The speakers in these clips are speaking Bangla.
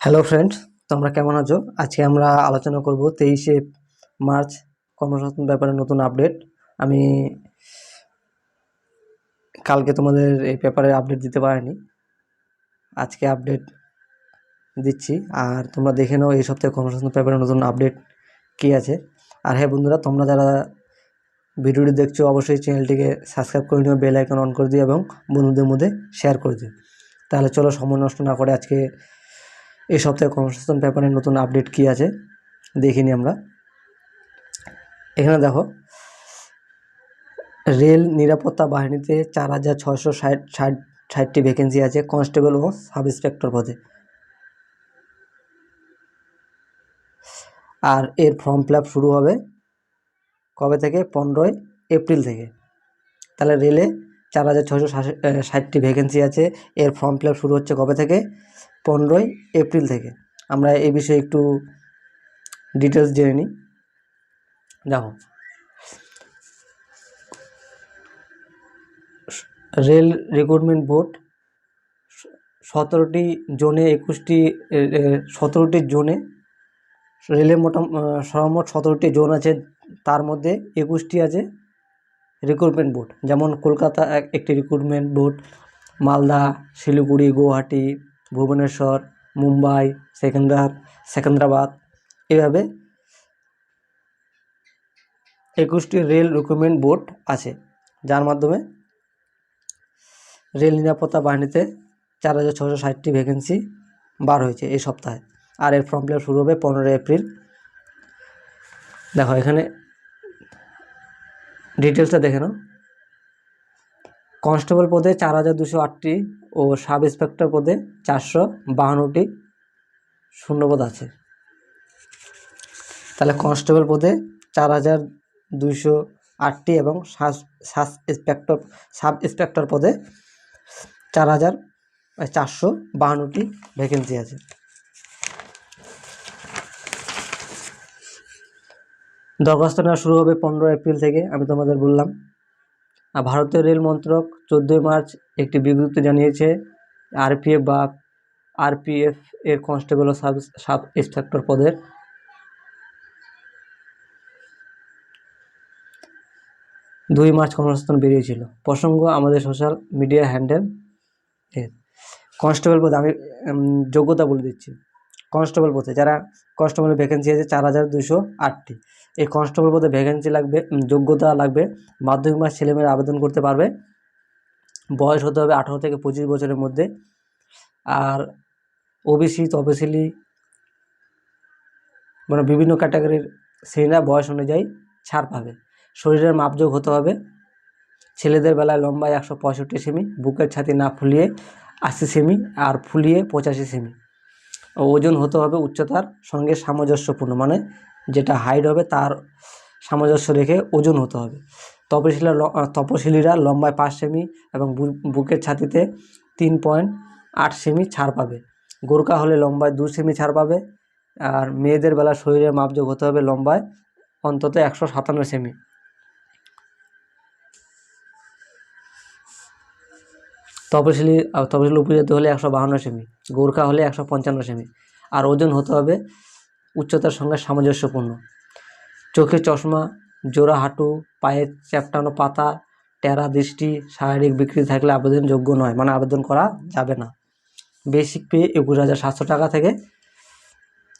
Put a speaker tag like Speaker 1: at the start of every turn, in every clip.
Speaker 1: হ্যালো ফ্রেন্ডস তোমরা কেমন আছো? আজকে আমরা আলোচনা করব তেইশে মার্চ কর্মসংস্থান ব্যাপারে নতুন আপডেট। আমি কালকে তোমাদের এই পেপারে আপডেট দিতে পারিনি। আজকে আপডেট দিচ্ছি। আর তোমরা দেখে নাও এই সপ্তাহে কর্মসংস্থান পেপারে নতুন আপডেট কী আছে। আর হ্যাঁ বন্ধুরা, তোমরা যারা ভিডিওটি দেখছ, অবশ্যই চ্যানেলটিকে সাবস্ক্রাইব করে নিও, বেল আইকন অন করে দিও এবং বন্ধুদের মধ্যে শেয়ার করে দিও। তাহলে চলো সময় নষ্ট না করে আজকে এই সপ্তাহে কর্মসংস্থান পেপারের নতুন আপডেট কী আছে দেখিনি আমরা। এখানে দেখো, রেল নিরাপত্তা বাহিনীতে চার হাজার ছয়শো ষাট ষাট, ষাটটি ভ্যাকেন্সি আছে কনস্টেবল ও সাব ইন্সপেক্টর পদে। আর এর ফর্ম ফিল শুরু হবে কবে থেকে? পনেরোই এপ্রিল থেকে। তাহলে রেলে চার হাজার ছশো ষাটটি ভ্যাকেন্সি আছে। এর ফর্ম ফিল শুরু হচ্ছে কবে থেকে? পনেরোই এপ্রিল থেকে। আমরা এ বিষয়ে একটু ডিটেলস জেনে নিই। দেখো রেল রিক্রুটমেন্ট বোর্ড সতেরোটি জোনে একুশটি সতেরোটি জোনে রেলের মোটা সর্বমোট সতেরোটি জোন আছে। তার মধ্যে একুশটি আছে রিক্রুটমেন্ট বোর্ড যেমন কলকাতা একটি রিক্রুটমেন্ট বোর্ড মালদা, শিলিগুড়ি, গুয়াহাটি ভুবনেশ্বর, মুম্বাই, সেকেন্দার, সেকেন্দ্রাবাদ এভাবে একুশটি রেল রিক্রুটমেন্ট বোর্ড আছে, যার মাধ্যমে রেল নিরাপত্তা বাহিনীতে চার হাজার ছশো ষাটটি ভ্যাকেন্সি বার হয়েছে এই সপ্তাহে। আর এর ফর্ম ফিল শুরু হবে পনেরোই এপ্রিল। দেখো, এখানে ডিটেলসটা দেখে নাও। কনস্টেবল পদে চার হাজার দুশো আটটি ও সাব ইন্সপেক্টর পদে চারশো বাহান্নটি শূন্যপদ আছে। তাহলে কনস্টেবল পদে চার হাজার দুইশো আটটি এবং সাব ইন্সপেক্টর সাব ইন্সপেক্টর পদে চার হাজার চারশো বাহান্নটি ভ্যাকেন্সি আছে। দরখাস্ত নেওয়া শুরু হবে পনেরো এপ্রিল থেকে, আমি তোমাদের বললাম। আর ভারতীয় রেল মন্ত্রক চোদ্দোই মার্চ একটি বিজ্ঞপ্তি জানিয়েছে, আরপিএফ বা আরপিএফ এর কনস্টেবল ও সাব সাব ইন্সপেক্টর পদের। দুই মার্চ কর্মসংস্থান বেরিয়েছিল। প্রসঙ্গ, আমাদের সোশ্যাল মিডিয়া হ্যান্ডেল কনস্টেবল পদে আমি যোগ্যতা বলে দিচ্ছি। কনস্টেবল পদে, যারা কনস্টেবল ভ্যাকেন্সি আছে চার হাজার দুশো আটটি। এই কনস্টেবল পদে ভ্যাকেন্সি লাগবে যোগ্যতা লাগবে, মাধ্যমিক মাস ছেলেমেয়েরা আবেদন করতে পারবে। বয়স হতে হবে আঠারো থেকে পঁচিশ বছরের মধ্যে। আর ওবিসি তপশিলি মানে বিভিন্ন ক্যাটাগরির শ্রেণীরা বয়স অনুযায়ী ছাড় পাবে। শরীরের মাপযোগ হতে হবে। ছেলেদের বেলায় লম্বায় একশো পঁয়ষট্টি সেমি, বুকের ছাতি না ফুলিয়ে আশি সেমি আর ফুলিয়ে পঁচাশি সেমি। ওজন হতে হবে উচ্চতার সঙ্গে সামঞ্জস্যপূর্ণ মানে যেটা হাইট হবে তার সামঞ্জস্য রেখে ওজন হতে হবে। তপশিলা তপশিলীরা লম্বায় পাঁচ সেমি এবং বুকের ছাতিতে তিন পয়েন্ট আট সেমি ছাড় পাবে। গোর্খা হলে লম্বায় দু সেমি ছাড় পাবে। আর মেয়েদের বেলা শরীরের মাপযোগ হতে হবে লম্বায় অন্তত একশো সাতান্ন সেমি। তপশিলি তপশিলি উপজাতি হলে একশো বাহান্ন সেমি, গোর্খা হলে একশো পঞ্চান্ন সেমি, আর ওজন হতে হবে উচ্চতার সঙ্গে সামঞ্জস্যপূর্ণ। চোখে চশমা, জোড়া হাঁটু, পায়ের চ্যাপটানো পাতা, টেরা দৃষ্টি, শারীরিক বিকৃতি থাকলে আবেদনযোগ্য নয় মানে আবেদন করা যাবে না। বেসিক পে একুশ হাজার সাতশো টাকা থেকে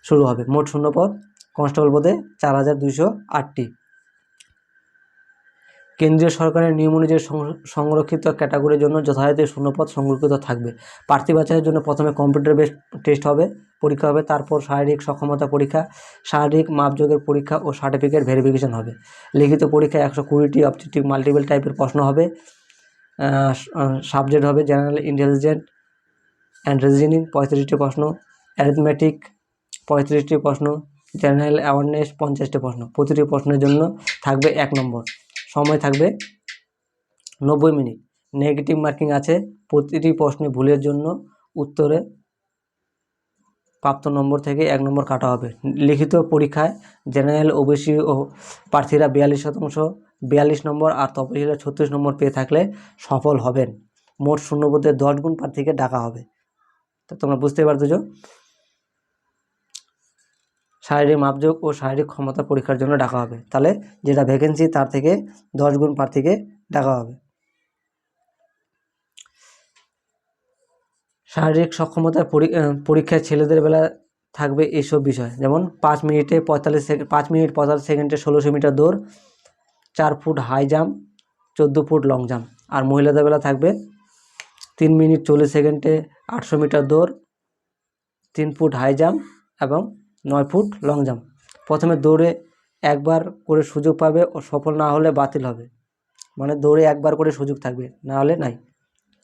Speaker 1: শুরু হবে। মোট শূন্যপদ, কনস্টেবল পদে চার হাজার দুইশো আটটি। কেন্দ্রীয় সরকারের নিয়ম অনুযায়ী সংরক্ষিত ক্যাটাগরির জন্য যথাযথ শূন্যপদ সংরক্ষিত থাকবে। প্রার্থী বাছাইয়ের জন্য প্রথমে কম্পিউটার বেস টেস্ট হবে, পরীক্ষা হবে, তারপর শারীরিক সক্ষমতা পরীক্ষা, শারীরিক মাপযোগের পরীক্ষা ও সার্টিফিকেট ভেরিফিকেশন হবে। লিখিত পরীক্ষায় একশো কুড়িটি অবজেক্টিভ মাল্টিপল টাইপের প্রশ্ন হবে সাবজেক্ট হবে জেনারেল ইন্টেলিজেন্ট অ্যান্ড রিজনিং, পঁয়ত্রিশটি প্রশ্ন, অ্যারিথমেটিক, পঁয়ত্রিশটি প্রশ্ন, জেনারেল অ্যাওয়ারনেস, পঞ্চাশটি প্রশ্ন। প্রতিটি প্রশ্নের জন্য থাকবে এক নম্বর। সময় থাকবে নব্বই মিনিট। নেগেটিভ মার্কিং আছে, প্রতিটি প্রশ্নে ভুলের জন্য উত্তরে প্রাপ্ত নম্বর থেকে এক নম্বর কাটা হবে। লিখিত পরীক্ষায় জেনারেল ওবিসি ও প্রার্থীরা বিয়াল্লিশ শতাংশ, বিয়াল্লিশ নম্বর আর তপশিলে ছত্রিশ নম্বর পেয়ে থাকলে সফল হবেন। মোট শূন্যপদে দশ গুণ প্রার্থীকে ডাকা হবে। তো তোমরা বুঝতেই পারতেছ? শারীরিক মাপযোগ ও শারীরিক ক্ষমতা পরীক্ষার জন্য ডাকা হবে। তাহলে যেটা ভ্যাকেন্সি তার থেকে দশ গুণ প্রার্থীকে ডাকা হবে। শারীরিক সক্ষমতার পরী- পরীক্ষায় ছেলেদের বেলা থাকবে এইসব বিষয়। যেমন পাঁচ মিনিটে পঁয়তাল্লিশ সেকেন্ড পাঁচ মিনিট পঁয়তাল্লিশ সেকেন্ডে ষোলোশো মিটার দৌড়, চার ফুট হাই জাম্প চোদ্দ ফুট লং জাম্প আর মহিলাদের বেলা থাকবে তিন মিনিট চল্লিশ সেকেন্ডে আটশো মিটার দৌড়, তিন ফুট হাই জাম্প এবং নয় ফুট লং জাম্প প্রথমে দৌড়ে একবার করে সুযোগ পাবে ও সফল না হলে বাতিল হবে। মানে দৌড়ে একবার করে সুযোগ থাকবে, না হলে নাই।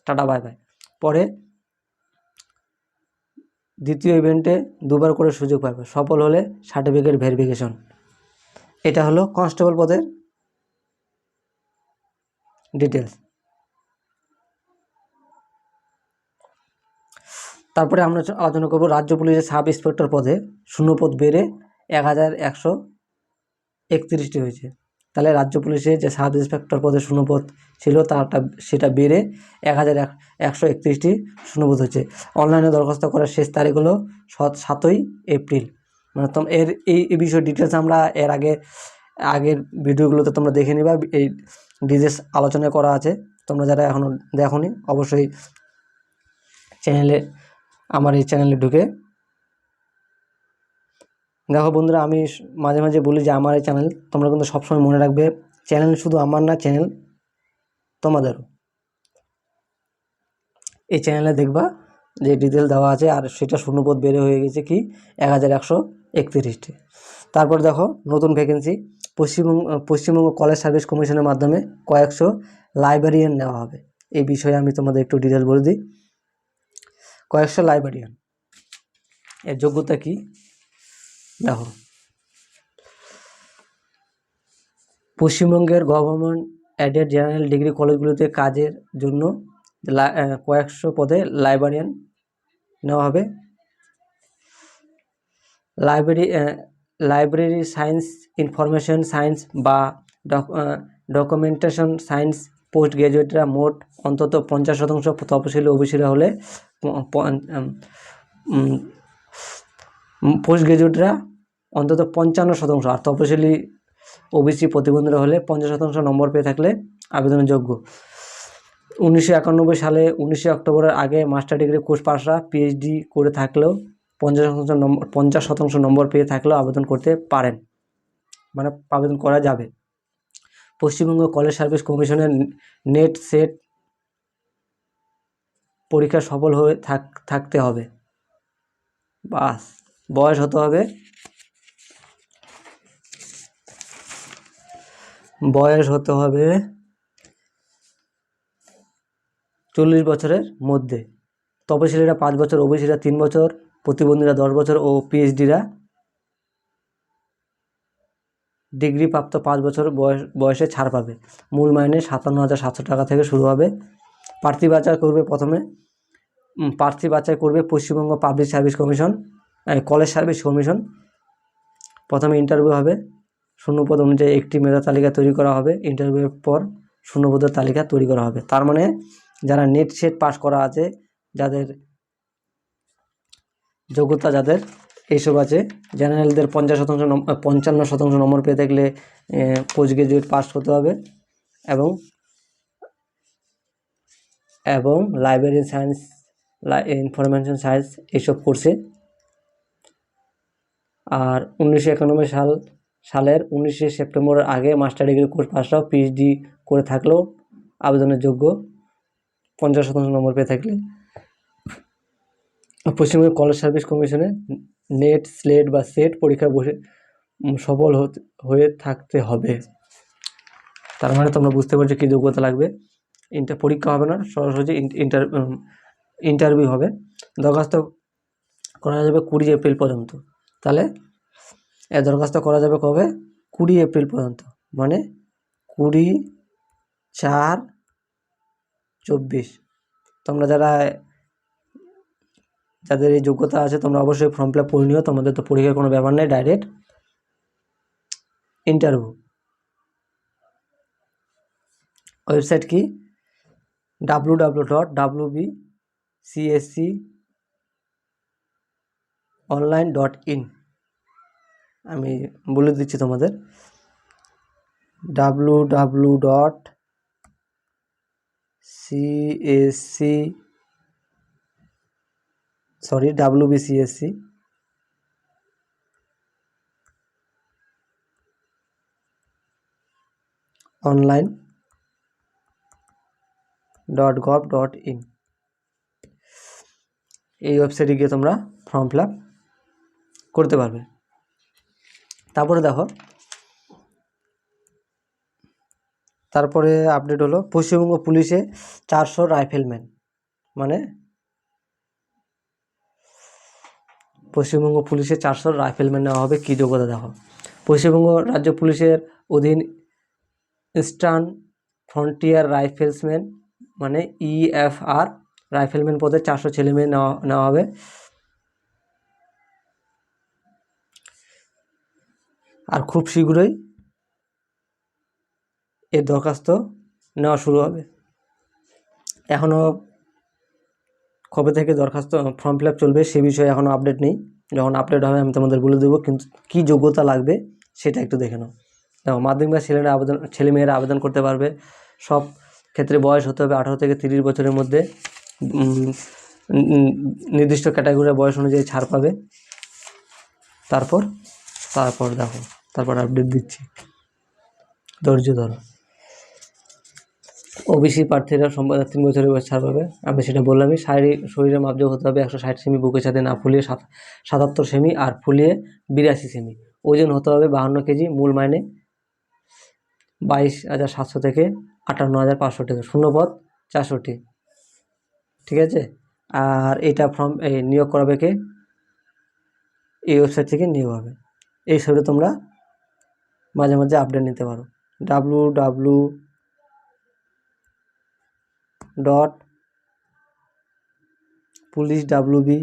Speaker 1: টাটা বাই বাই পরে দ্বিতীয় ইভেন্টে দুবার করে সুযোগ পাবে, সফল হলে সার্টিফিকেট ভেরিফিকেশন এটা হলো কনস্টেবল পদের ডিটেলস তারপরে আমরা আলোচনা করব রাজ্য পুলিশের সাব ইন্সপেক্টর পদে। শূন্যপদ বেড়ে এক হাজার একশো একত্রিশটি হয়েছে। তাহলে রাজ্য পুলিশের যে সাব ইন্সপেক্টর পদে শূন্যপদ ছিল, তারটা সেটা বেড়ে এক হাজার এক একশো একত্রিশটি শূন্যপদ হচ্ছে অনলাইনে দরখাস্ত করার শেষ তারিখ হলো সত- সাতই এপ্রিল। মানে তোম এর এই এই বিষয়ে ডিটেলস আমরা এর আগে আগের ভিডিওগুলোতে তোমরা দেখে নিবা। এই ডিটেলস আলোচনা করা আছে। তোমরা যারা এখনও দেখোনি, অবশ্যই চ্যানেলে আমার এই চ্যানেলে ঢুকে। দেখো বন্ধুরা, আমি মাঝে মাঝে বলি যে আমার এই চ্যানেল তোমরা কিন্তু সবসময় মনে রাখবে চ্যানেল শুধু আমার না চ্যানেল তোমাদেরও। এই চ্যানেলে দেখবা যে ডিটেল দেওয়া আছে, আর সেটা শূন্যপদ বেড়ে হয়ে গেছে কি? এক হাজার একশো একত্রিশটি। তারপর দেখো, নতুন vacancy Paschimbanga Paschimbanga college service কমিশনের মাধ্যমে কয়েকশো লাইব্রেরিয়ান নেওয়া হবে। এই বিষয়ে আমি তোমাদের একটু ডিটেল বলে দিই। কয়েকশো লাইব্রেরিয়ান এর যোগ্যতা কি? দেখো। পশ্চিমবঙ্গের গভর্নমেন্ট অ্যাডেড জেনারেল ডিগ্রি কলেজগুলিতে কাজের জন্য কয়েকশো পদে লাইব্রেরিয়ান নেওয়া হবে। Library library science information science বা ডকুমেন্টেশন সায়েন্স পোস্ট গ্রাজুয়েটরা মোট অন্তত পঞ্চাশ শতাংশ তপশিলি ওবিসিরা হলে পোস্ট গ্রাজুয়েটরা অন্তত পঞ্চান্ন শতাংশ আর তপশিলি ওবিসি প্রতিবন্ধীরা হলে পঞ্চাশ শতাংশ নম্বর পেয়ে থাকলে আবেদনের যোগ্য। উনিশশো একানব্বই সালে উনিশে অক্টোবরের আগে মাস্টার ডিগ্রি কোর্স পাশরা পিএইচডি করে থাকলেও পঞ্চাশ শতাংশ নম্বর পঞ্চাশ শতাংশ নম্বর পেয়ে থাকলেও আবেদন করতে পারেন। মানে আবেদন করা যাবে। পশ্চিমবঙ্গ কলেজ সার্ভিস কমিশনের নেট সেট পরীক্ষা সফল হয়ে থাক, থাকতে হবে। বাস, বয়স হতে হবে। বয়স হতে হবে চল্লিশ বছরের মধ্যে। তপশিলীরা পাঁচ বছর, ওবিসিরা তিন বছর, প্রতিবন্ধীরা দশ বছর ও পিএইচডিরা ডিগ্রি প্রাপ্ত পাঁচ বছর বয়স, বয়সে ছাড় পাবে। মূল মাইনে সাতান্ন হাজার সাতশো টাকা থেকে শুরু হবে। প্রার্থী বাছাই করবে প্রথমে প্রার্থী বাছাই করবে Paschimbanga public service commission college service commission. প্রথমে ইন্টারভিউ হবে। শূন্যপদ অনুযায়ী একটি মেধা তালিকা তৈরি করা হবে। ইন্টারভিউয়ের পর শূন্যপদের তালিকা তৈরি করা হবে। তার মানে যারা নেট সেট পাস করা আছে, যাদের যোগ্যতা যাদের এইসব আছে। জেনারেলদের পঞ্চাশ শতাংশ পঞ্চান্ন শতাংশ নম্বর পেয়ে থাকলে পোস্ট গ্রাজুয়েট পাস হতে হবে এবং এবং লাইব্রেরি সায়েন্স ইনফরমেশন সায়েন্স এইসব কোর্সে। আর উনিশশো একানব্বই সাল, সালের উনিশে সেপ্টেম্বরের আগে মাস্টার ডিগ্রি কোর্স পাসরাও পিএইচডি করে থাকলেও আবেদনের যোগ্য পঞ্চাশ শতাংশ নম্বর পেয়ে থাকলে। পশ্চিমবঙ্গ কলেজ সার্ভিস কমিশনে নেট স্লেট বা সেট পরীক্ষায় বসে সফল হয়ে থাকতে হবে। তার মানে তোমরা বুঝতে পারছ কী যোগ্যতা লাগবে। ইন্টার পরীক্ষা হবে না, সরাসরি ইন্টার ইন্টারভিউ হবে। দরখাস্ত করা যাবে কুড়ি এপ্রিল পর্যন্ত। তাহলে, এ দরখাস্ত করা যাবে কবে? কুড়ি এপ্রিল পর্যন্ত। মানে কুড়ি চার চব্বিশ। তোমরা যারা যাদের এই যোগ্যতা আছে, তোমরা অবশ্যই ফর্ম ফিল আপ করে নিও। তোমাদের তো পরীক্ষার কোনো ব্যাপার নেই ডাইরেক্ট ইন্টারভিউ ওয়েবসাইট কি? W W dot W B CSC online dot in আমি বলে দিচ্ছি তোমাদের। W W dot CSC sorry W BCSC online dot gov dot in এই ওয়েবসাইটে গিয়ে তোমরা ফর্ম ফিল করতে পারবে। তারপরে দেখো, তারপরে আপডেট হলো পশ্চিমবঙ্গ পুলিশে চারশো রাইফেলম্যান মানে পশ্চিমবঙ্গ পুলিশে চারশো রাইফেলম্যান নেওয়া হবে। কী যোগ্যতা দেখো। পশ্চিমবঙ্গ রাজ্য পুলিশের অধীন ইস্টার্ন ফ্রন্টিয়ার রাইফেলসম্যান মানে ইএফআর রাইফেলম্যান পদে চারশো ছেলে মেয়ে নেওয়া নেওয়া হবে। আর খুব শীঘ্রই এর দরখাস্ত নেওয়া শুরু হবে। এখনও কবে থেকে দরখাস্ত ফর্ম ফিল চলবে সে বিষয়ে এখনও আপডেট নেই। যখন আপডেট হবে, আমি তোমাদের বলে দেবো কিন্তু কী যোগ্যতা লাগবে সেটা একটু দেখে নাও। দেখো, মাধ্যমিক বা ছেলেরা আবেদন, ছেলে মেয়েরা আবেদন করতে পারবে। সব ক্ষেত্রে বয়স হতে হবে আঠারো থেকে তিরিশ বছরের মধ্যে। নির্দিষ্ট ক্যাটাগরির বয়স অনুযায়ী ছাড় পাবে। তারপর তারপর দেখো, তারপর আপডেট দিচ্ছি। ধৈর্য ধরো। ওবিসি প্রার্থীরা সম্পদ তিন বছরের ছাড় পাবে। আমি সেটা বললামই, শারীরিক শরীরে মাপযোগ হতে হবে, একশো ষাট সেমি বুকের সাথে না ফুলিয়ে সাত, সাতাত্তর সেমি আর ফুলিয়ে বিরাশি সেমি। ওজন হতে হবে বাহান্ন কেজি, মূল মাইনে বাইশ হাজার সাতশো থেকে আটান্ন হাজার পাঁচশো টাকা, শূন্যপদ চারশোটি ঠিক আছে? আর এটা ফর্ম এই নিয়োগ করাবে কে? এই ওয়েবসাইট থেকে নিয়োগ হবে। এই হিসাবে তোমরা মাঝে মাঝে আপডেট নিতে পারো। W W dot, police W B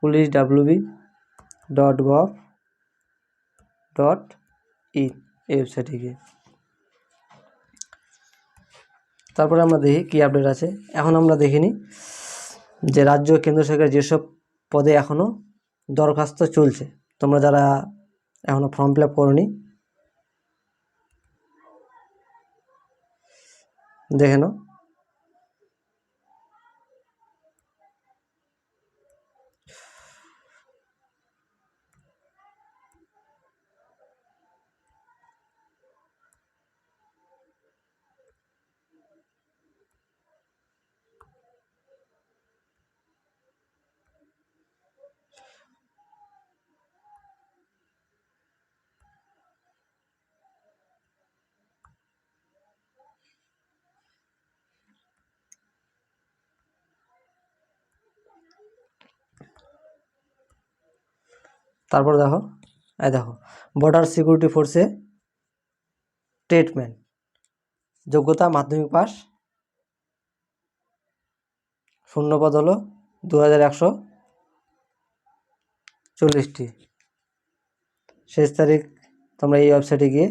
Speaker 1: police W B dot gov dot in এই ওয়েবসাইটে গিয়ে। তারপরে আমরা দেখি কী আপডেট আছে। এখন আমরা দেখিনি যে রাজ্য কেন্দ্র সরকার যেসব পদে এখনও দরখাস্ত চলছে। তোমরা যারা এখনও ফর্ম ফিল আপ করনি দেখে নাও। তারপর দেখো, এই দেখো বর্ডার সিকিউরিটি ফোর্সে ট্রেডম্যান যোগ্যতা, মাধ্যমিক পাস শূন্যপদ হলো দু হাজার একশো চল্লিশটি। শেষ তারিখ তোমরা এই ওয়েবসাইটে গিয়ে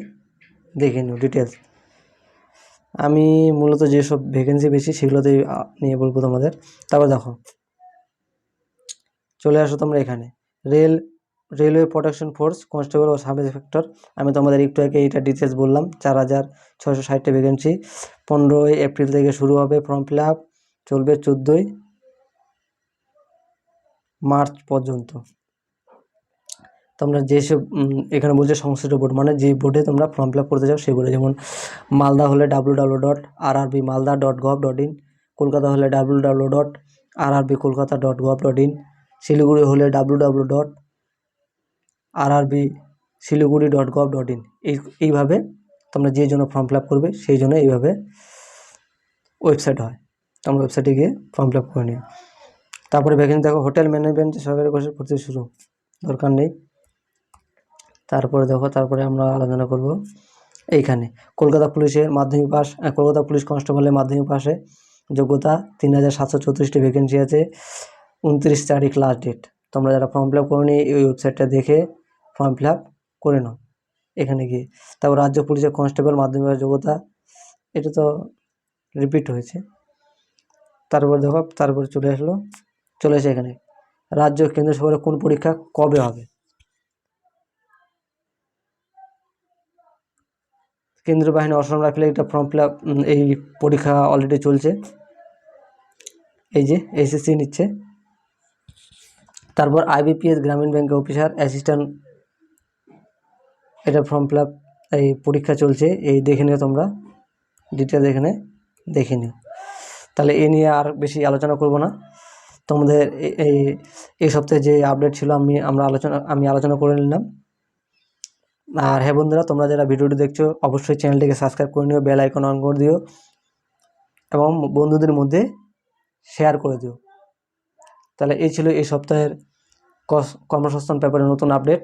Speaker 1: দেখে নিও ডিটেলস আমি মূলত যেসব ভ্যাকেন্সি বেশি সেগুলোতেই নিয়ে বলব তোমাদের। তারপর দেখো, চলে আসো তোমরা এখানে। Rail railway protection force constable ও সাব ইন্সপেক্টর আমি তোমাদের একটু আগে এইটা ডিটেলস বললাম, চার হাজার ছশো ষাটটা ভ্যাকেন্সি পনেরোই এপ্রিল থেকে শুরু হবে ফর্ম ফিল আপ চলবে চোদ্দোই মার্চ পর্যন্ত। তোমরা যেসব এখানে বলছে সংশ্লিষ্ট বোর্ড মানে যে বোর্ডে তোমরা ফর্ম ফিল আপ করতে চাও সেই বোর্ডে যেমন মালদা হলে W W dot R RB Malda dot gov dot in Kolkata হলে W W dot R RB Kolkata dot gov dot in Siliguri হলে W W dot R RB Siliguri dot gov dot in এই, এইভাবে তোমরা যে জন্য ফর্ম ফিল আপ করবে, সেই জন্য এইভাবে ওয়েবসাইট হয়। তোমরা ওয়েবসাইটে গিয়ে ফর্ম ফিল আপ করে নিও। তারপরে ভ্যাকেন্সি দেখো হোটেল ম্যানেজমেন্ট সরকারি কোর্সে ভর্তি শুরু, দরকার নেই। তারপরে দেখো, তারপরে আমরা আলোচনা করব এইখানে। কলকাতা পুলিশের মাধ্যমিক পাস কলকাতা পুলিশ কনস্টেবলের মাধ্যমিক পাশে যোগ্যতা তিন হাজার সাতশো চৌত্রিশটি ভ্যাকেন্সি আছে, উনত্রিশ তারিখ লাস্ট ডেট তোমরা যারা ফর্ম ফিল আপ করোনি, এই ওয়েবসাইটটা দেখে ফর্ম ফিল করে নাও। এখানে গিয়ে। তারপর রাজ্য পুলিশের কনস্টেবল মাধ্যমিক যোগ্যতা, এটা তো রিপিট হয়েছে। তারপর দেখো, তারপর চলে আসলো। চলে এসে এখানে। রাজ্য কেন্দ্র সরকারের কোন পরীক্ষা কবে হবে? কেন্দ্রীয় বাহিনী অসম রাইফেলের একটা ফর্ম ফিল এই পরীক্ষা অলরেডি চলছে। এই যে এসএসসি নিচ্ছে। তারপর আইবিপিএস গ্রামীণ ব্যাংকের অফিসার অ্যাসিস্ট্যান্ট এটা ফর্ম ফিল এই পরীক্ষা চলছে, এই দেখে নিও তোমরা। ডিটেলস এখানে দেখে নিও। তাহলে এ নিয়ে আর বেশি আলোচনা করব না। তোমাদের এই এই সপ্তাহে যে আপডেট ছিল, আমি, আমরা আলোচনা, আমি আলোচনা করে নিলাম। আর হ্যাঁ বন্ধুরা, তোমরা যারা ভিডিওটি দেখছ, অবশ্যই চ্যানেলটিকে সাবস্ক্রাইব করে নিও বেল আইকন অন করে দিও এবং বন্ধুদের মধ্যে শেয়ার করে দিও। তাহলে এই ছিল এই সপ্তাহের কর্মসংস্থান পেপারের নতুন আপডেট